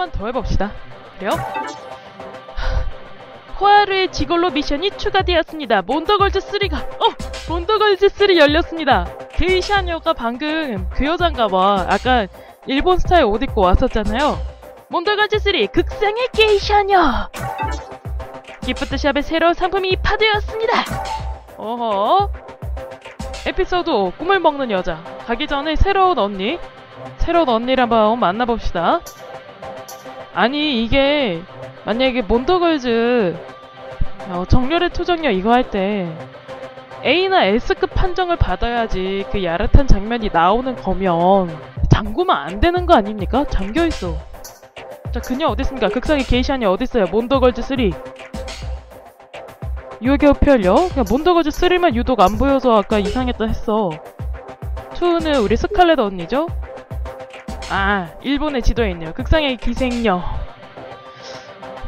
챕터만 더 해봅시다. 그래요? 코하루의 지골로 미션이 추가되었습니다. 몬더걸즈 3가 어! 몬더걸즈 3 열렸습니다. 게이샤녀가 방금 그 여잔가봐. 아까 일본 스타일 옷 입고 왔었잖아요. 몬더걸즈 3 극상의 게이샤녀! 기프트샵에 새로운 상품이 입하되었습니다. 어허. 에피소드 5, 꿈을 먹는 여자. 가기 전에 새로운 언니. 새로운 언니를 한번 만나봅시다. 아니 이게 만약에 몬더걸즈 어, 정렬의 투정녀 이거 할 때 A나 S급 판정을 받아야지 그 야릇한 장면이 나오는 거면 잠그면 안 되는 거 아닙니까? 잠겨있어. 자 그녀 어딨습니까? 극상의 게이샤니 어딨어요? 몬더걸즈 3. 유효기업 펼려? 그냥 몬더걸즈 3만 유독 안 보여서 아까 이상했다 했어. 2는 우리 스칼렛 언니죠? 아, 일본의 지도에 있네요. 극상의 기생녀.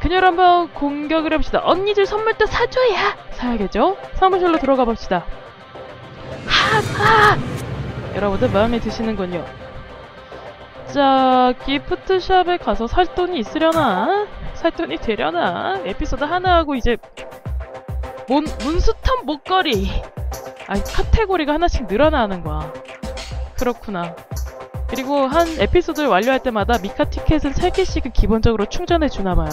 그녀를 한번 공격을 해봅시다. 언니들 선물도 사줘야 사야겠죠? 사무실로 들어가 봅시다. 하 하! 여러분들 마음에 드시는군요. 자, 기프트샵에 가서 살 돈이 있으려나? 살 돈이 되려나? 에피소드 하나 하고 이제 몬, 문스턴 목걸이! 아, 카테고리가 하나씩 늘어나는 거야. 그렇구나. 그리고 한 에피소드를 완료할 때마다 미카 티켓은 3개씩은 기본적으로 충전해 주나봐요.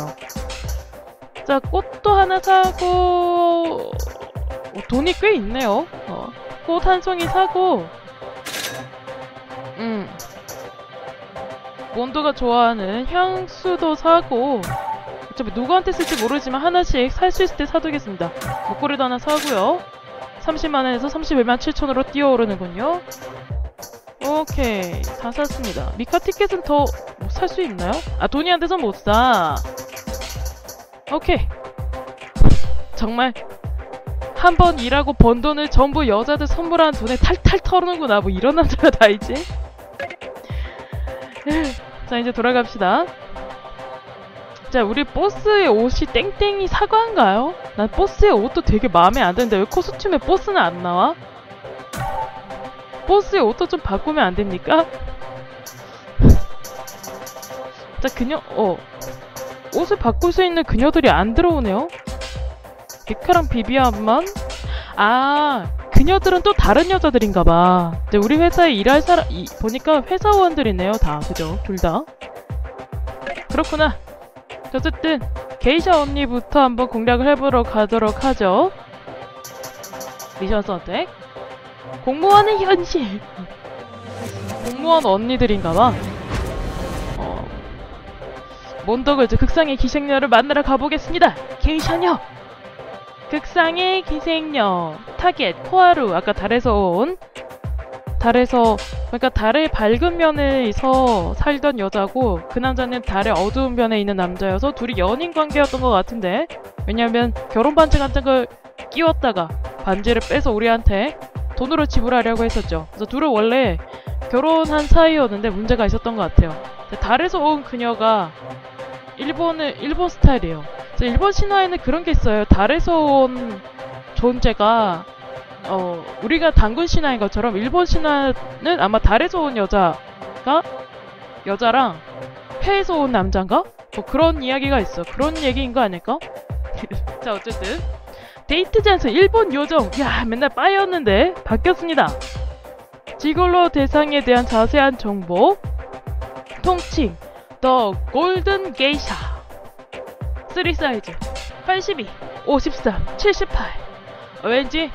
자, 꽃도 하나 사고, 어, 돈이 꽤 있네요. 어, 꽃 한 송이 사고, 음. 몬도가 좋아하는 향수도 사고, 어차피 누구한테 쓸지 모르지만 하나씩 살 수 있을 때 사두겠습니다. 목걸이도 하나 사고요. 30만원에서 31만 7천으로 뛰어오르는군요. 오케이. 다 샀습니다. 미카 티켓은 더 살 수 있나요? 아 돈이 안 돼서 못 사. 오케이. 정말 한 번 일하고 번 돈을 전부 여자들 선물한 돈에 탈탈 털는구나. 뭐 이런 남자가 다 있지? 자 이제 돌아갑시다. 자 우리 보스의 옷이 땡땡이 사과인가요? 난 보스의 옷도 되게 마음에 안 드는데 왜 코스튬에 보스는 안 나와? 보스의 옷도 좀 바꾸면 안 됩니까? 자, 그녀, 어. 옷을 바꿀 수 있는 그녀들이 안 들어오네요? 비카랑 비비안만? 아, 그녀들은 또 다른 여자들인가봐. 이제 우리 회사에 일할 사람, 이, 보니까 회사원들이네요, 다. 그죠? 둘 다. 그렇구나. 어쨌든, 게이샤 언니부터 한번 공략을 해보러 가도록 하죠. 미션 선택. 공무원의 현실. 공무원 언니들인가봐. 어, 몬더걸즈 극상의 기생녀를 만나러 가보겠습니다. 게이샤녀. 극상의 기생녀. 타겟 코하루. 아까 달에서 온. 달에서 그러니까 달의 밝은 면에서 살던 여자고 그 남자는 달의 어두운 면에 있는 남자여서 둘이 연인 관계였던 것 같은데 왜냐면 결혼 반지 같은 걸 끼웠다가 반지를 빼서 우리한테 돈으로 지불하려고 했었죠. 그래서 둘은 원래 결혼한 사이였는데 문제가 있었던 것 같아요. 달에서 온 그녀가 일본의 일본 스타일이에요. 그래서 일본 신화에는 그런 게 있어요. 달에서 온 존재가 어 우리가 단군 신화인 것처럼 일본 신화는 아마 달에서 온 여자가 여자랑 해에서 온 남자인가? 뭐 그런 이야기가 있어. 그런 얘기인 거 아닐까? 자 어쨌든 데이트 장소 일본 요정. 야 맨날 빠였는데. 바뀌었습니다. 지골로 대상에 대한 자세한 정보. 통칭. 더 골든 게이샤. 3 사이즈. 82 53 78 왠지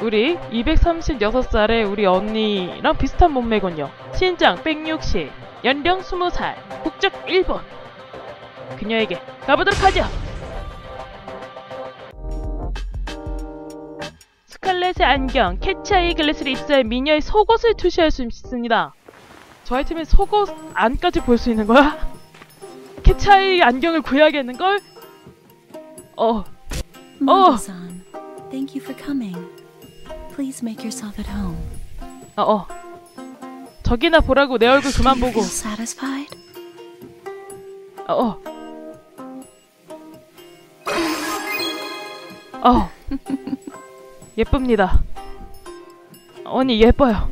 우리 236살의 우리 언니랑 비슷한 몸매군요. 신장 160 연령 20살. 국적 일본. 그녀에게 가보도록 하죠 스칼렛의 안경, 캐치아이 글래스를 입사해 미녀의 속옷을 투시할 수 있습니다. 저 아이템에 속옷 안까지 볼 수 있는 거야? 캐치아이 안경을 구해야겠는걸? 어, Mondo-san, thank you for coming. Please make yourself at home. 어, 어. 저기나 보라고 내 얼굴 그만 보고. satisfied? 어, 어. 어. 예쁩니다. 언니 예뻐요.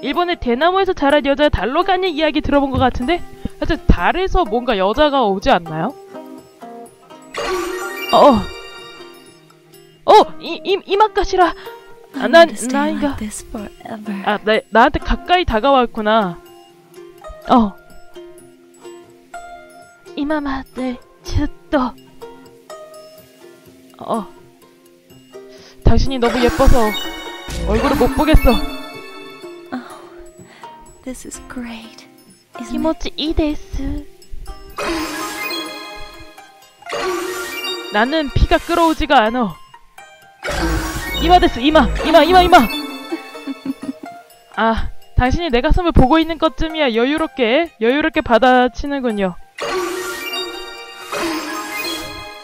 일본의 대나무에서 자란 여자 달로 가는 이야기 들어본 것 같은데 하여튼 달에서 뭔가 여자가 오지 않나요? 어. 어, 이, 이, 이마까시라. 아, 난, 나인가. 아, 나, 나한테 가까이 다가왔구나. 어. 이마마들, 츠또. 어. 당신이 너무 예뻐서 얼굴을 못 보겠어. This is great? 키모치 이데스. 나는 피가 끓어오지가 않아. 이마 데스, 이마, 이마, 이마, 이마. 아, 당신이 내 가슴을 보고 있는 것쯤이야 여유롭게, 여유롭게 받아치는군요.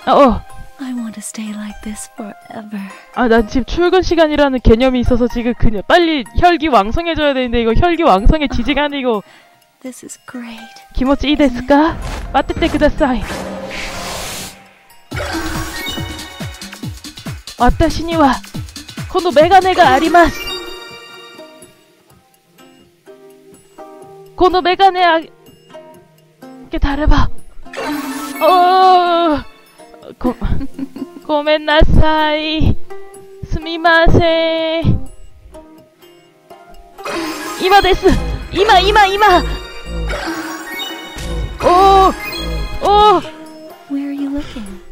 어, 어. I want to stay like this forever. 아, 난 지금 출근 시간이라는 개념이 있어서 지금 그냥 빨리 혈기 왕성해져야 되는데 이거 혈기 왕성의 지지가 아니고 This is great. 기모치 이 데스까? 빠뜨때 그다사이. 와타시니와 코노 메가네가 아리마스. 코노 메가네 아... 게 다르바. 어... 오! Where are you looking?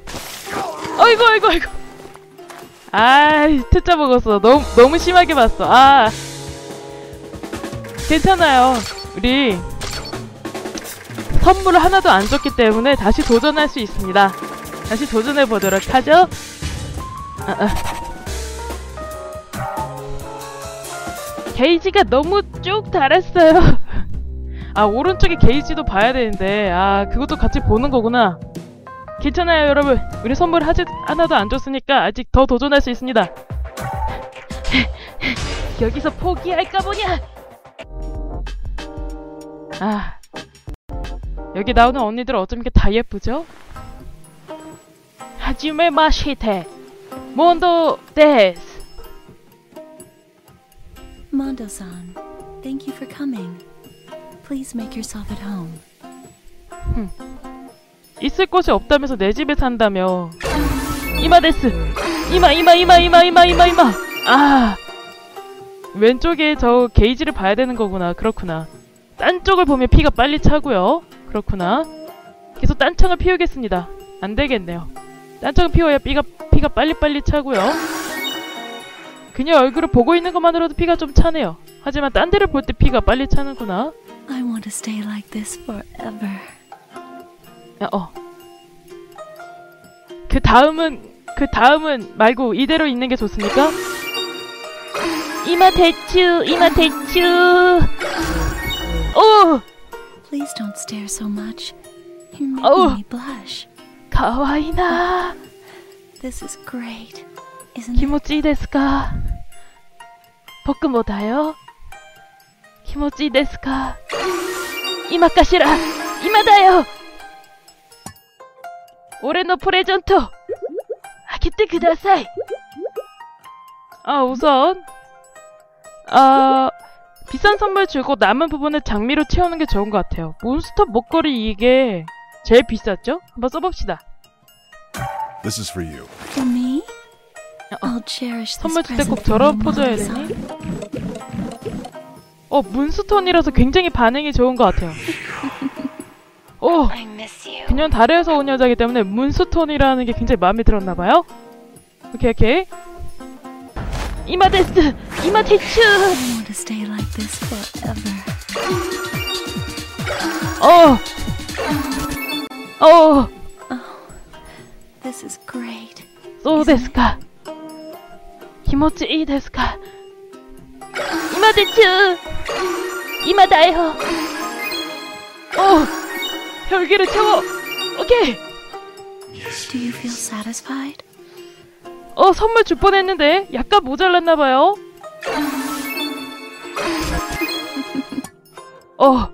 아이고 아이고 아이고 아이 퇴짜 먹었어. 너무 너무 심하게 봤어. 아. 괜찮아요. 우리 선물을 하나도 안 줬기 때문에 다시 도전할 수 있습니다 다시 도전해 보도록 하죠. 아, 아. 게이지가 너무 쭉 달았어요. 아 오른쪽에 게이지도 봐야 되는데. 아 그것도 같이 보는 거구나. 괜찮아요 여러분. 우리 선물 하지 하나도 안 줬으니까 아직 더 도전할 수 있습니다. 여기서 포기할까 보냐? 아. 여기 나오는 언니들 어쩜 이렇게 다 예쁘죠 하지메 마시테. 몬도 데스. Mondo-san, thank you for coming. Please make yourself at home. 있을 곳이 없다면서 내 집에 산다며. 이마 데스. 이마 이마 이마 이마 이마 이마 이마. 아. 왼쪽에 저 게이지를 봐야 되는 거구나. 그렇구나. 딴 쪽을 보면 피가 빨리 차고요. 그렇구나. 계속 딴창을 피우겠습니다. 안 되겠네요 딴창을 피워야 피가 피가 빨리빨리 차고요 그녀 얼굴을 보고 있는 것만으로도 피가 좀 차네요 하지만 딴 데를 볼 때 피가 빨리 차는구나 I want to stay like this forever. 야, 어. 그 다음은 그 다음은 말고 이대로 있는 게 좋습니까? 이마 대추, 이마 대추. 오, Please don't stare so much. You're making Oh. me blush. 가와이나. This is great, isn't it? 그다사이. 아 우선 아 비싼 선물 주고 남은 부분을 장미로 채우는 게 좋은 것 같아요. 몬스터 목걸이 이게 제일 비쌌죠? 한번 써봅시다. This is for you. For me? 어. I'll cherish this 선물 줄 때 꼭 저런 you, 포즈 해야 Mondo-san. 되니? 어 문스톤이라서 굉장히 반응이 좋은 것 같아요. 오 I miss you. 그녀는 달에서 온 여자이기 때문에 문스톤이라는 게 굉장히 마음에 들었나봐요. 오케이 오케이. 이마데스 이마테츠. I want to stay like this forever. 어. 어. This is great. そうですか。気持ちいいですか。今でちゅ今だよ。어, 혈기를 채워. 오케이. Do you feel satisfied? 어, 선물 줄 뻔했는데 약간 모자랐나 봐요. 어.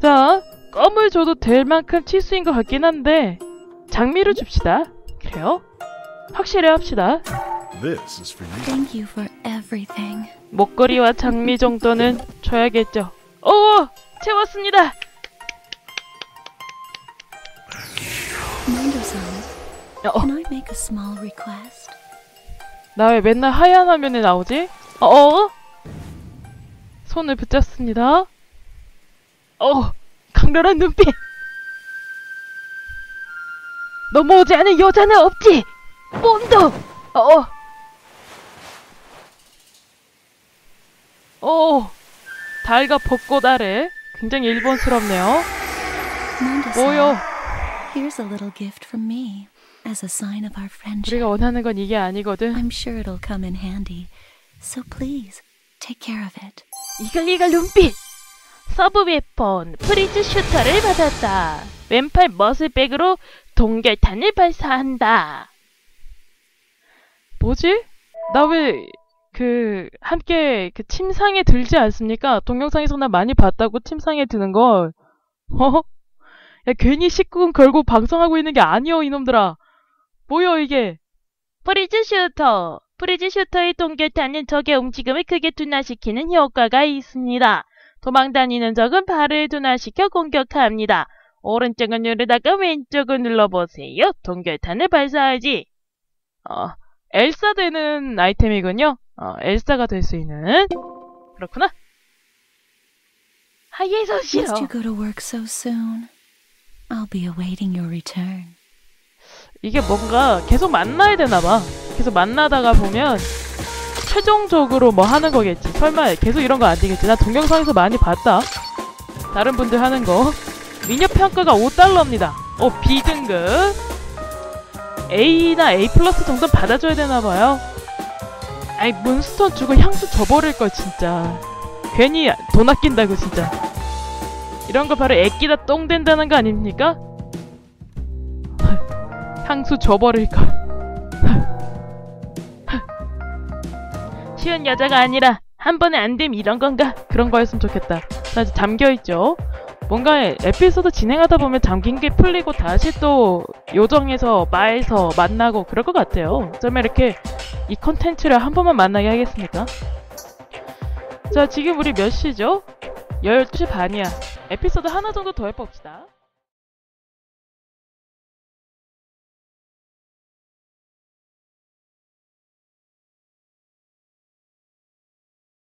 자, 껌을 줘도 될 만큼 치수인 것 같긴 한데 장미를 줍시다. 그래요? 확실히 합시다. This is for you. Thank you for everything. 목걸이와 장미 정도는 줘야겠죠. 오! 채웠습니다! 어, can I make a small request? 나왜 맨날 하얀 화면에 나오지? 어, 어? 손을 붙잡습니다. 어, 강렬한 눈빛. 넘어오지 않은 여자는 없지. 몬도. 어. 어. 달과 벚꽃 아래 굉장히 일본스럽네요. 뭐요? here's a little gift from me as a sign of our friendship. 우리가 원하는 건 이게 아니거든. I'm sure it'll come in handy. So please, take care of it. 이글이글 눈빛! 서브 웨폰 프리즈 슈터를 받았다. 왼팔 머슬백으로 동결탄을 발사한다. 뭐지? 나 왜 그 함께 그 침상에 들지 않습니까? 동영상에서 나 많이 봤다고 침상에 드는 걸. 어? 야 괜히 19금 걸고 방송하고 있는 게 아니여 이놈들아. 뭐여 이게? 프리즈 슈터. 프리즈 슈터의 동결탄은 적의 움직임을 크게 둔화시키는 효과가 있습니다. 도망다니는 적은 발을 둔화시켜 공격합니다. 오른쪽은 누르다가 왼쪽을 눌러보세요. 동결탄을 발사하지. 어, 엘사 되는 아이템이군요. 어, 엘사가 될 수 있는. 그렇구나. 하예서 싫어. 이게 뭔가 계속 만나야 되나봐. 계속 만나다가 보면 최종적으로 뭐 하는 거겠지. 설마 계속 이런 거 안 되겠지. 나 동영상에서 많이 봤다. 다른 분들 하는 거. 미녀 평가가 5달러입니다. 어, B등급. A나 A 플러스 정도 받아줘야 되나봐요. 아이, 몬스터 주고 향수 줘버릴걸, 진짜. 괜히 돈 아낀다고, 진짜. 이런 거 바로 애끼다 똥 된다는 거 아닙니까? 향수 줘버릴걸. 쉬운 여자가 아니라 한 번에 안 됨 이런 건가? 그런 거였으면 좋겠다. 나 이제 잠겨있죠. 뭔가 에피소드 진행하다 보면 잠긴 게 풀리고 다시 또 요정에서 마에서 만나고 그럴 것 같아요. 어쩌면 이렇게 이 컨텐츠를 한 번만 만나게 하겠습니까? 자, 지금 우리 몇 시죠? 12시 반이야. 에피소드 하나 정도 더 해봅시다.